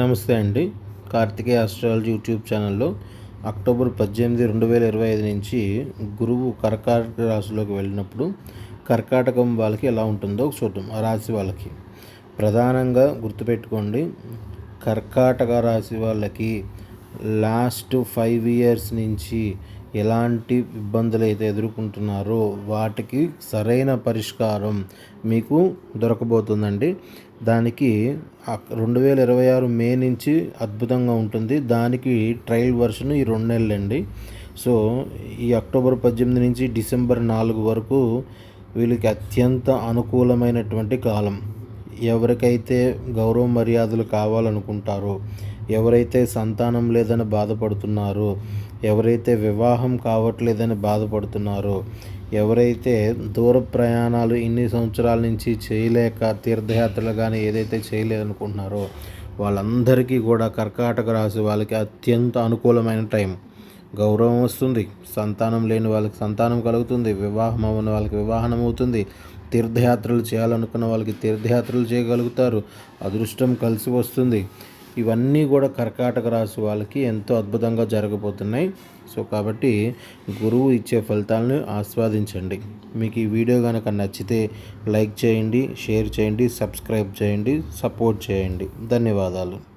నమస్తే అండి. Karthikeya astrology YouTube ఛానల్లో అక్టోబర్ పద్దెనిమిది రెండు వేల ఇరవై ఐదు నుంచి గురువు కర్కాటక రాశిలోకి వెళ్ళినప్పుడు కర్కాటకం వాళ్ళకి ఎలా ఉంటుందో చూద్దాం. ఆ రాశి వాళ్ళకి ప్రధానంగా గుర్తుపెట్టుకోండి. కర్కాటక రాశి వాళ్ళకి లాస్ట్ ఫైవ్ ఇయర్స్ నుంచి ఎలాంటి ఇబ్బందులు అయితే ఎదుర్కొంటున్నారో వాటికి సరైన పరిష్కారం మీకు దొరకబోతుందండి. దానికి రెండు వేల ఇరవై ఆరు మే నుంచి అద్భుతంగా ఉంటుంది. దానికి ట్రయల్ వర్షన్ ఈ రెండు నెలలండి. సో ఈ అక్టోబర్ పద్దెనిమిది నుంచి డిసెంబర్ నాలుగు వరకు వీళ్ళకి అత్యంత అనుకూలమైనటువంటి కాలం. ఎవరికైతే గౌరవ మర్యాదలు కావాలనుకుంటారో ఎవరైతే సంతానం లేదని బాధపడుతున్నారో ఎవరైతే వివాహం కావట్లేదని బాధపడుతున్నారో ఎవరైతే దూర ప్రయాణాలు ఇన్ని సంవత్సరాల నుంచి చేయలేక తీర్థయాత్రలు కానీ ఏదైతే చేయలేదనుకుంటున్నారో వాళ్ళందరికీ కూడా కర్కాటక రాశి వాళ్ళకి అత్యంత అనుకూలమైన టైం. గౌరవం వస్తుంది. సంతానం లేని వాళ్ళకి సంతానం కలుగుతుంది. వివాహం అవ్వని వాళ్ళకి వివాహం అవుతుంది. తీర్థయాత్రలు చేయాలనుకున్న వాళ్ళకి తీర్థయాత్రలు చేయగలుగుతారు. అదృష్టం కలిసి వస్తుంది. ఇవన్నీ కూడా కర్కాటక రాశి వాళ్ళకి ఎంతో అద్భుతంగా జరగబోతున్నాయి. సో కాబట్టి గురువు ఇచ్చే ఫలితాలను ఆస్వాదించండి. మీకు ఈ వీడియో కనుక నచ్చితే లైక్ చేయండి షేర్ చేయండి సబ్స్క్రైబ్ చేయండి సపోర్ట్ చేయండి. ధన్యవాదాలు.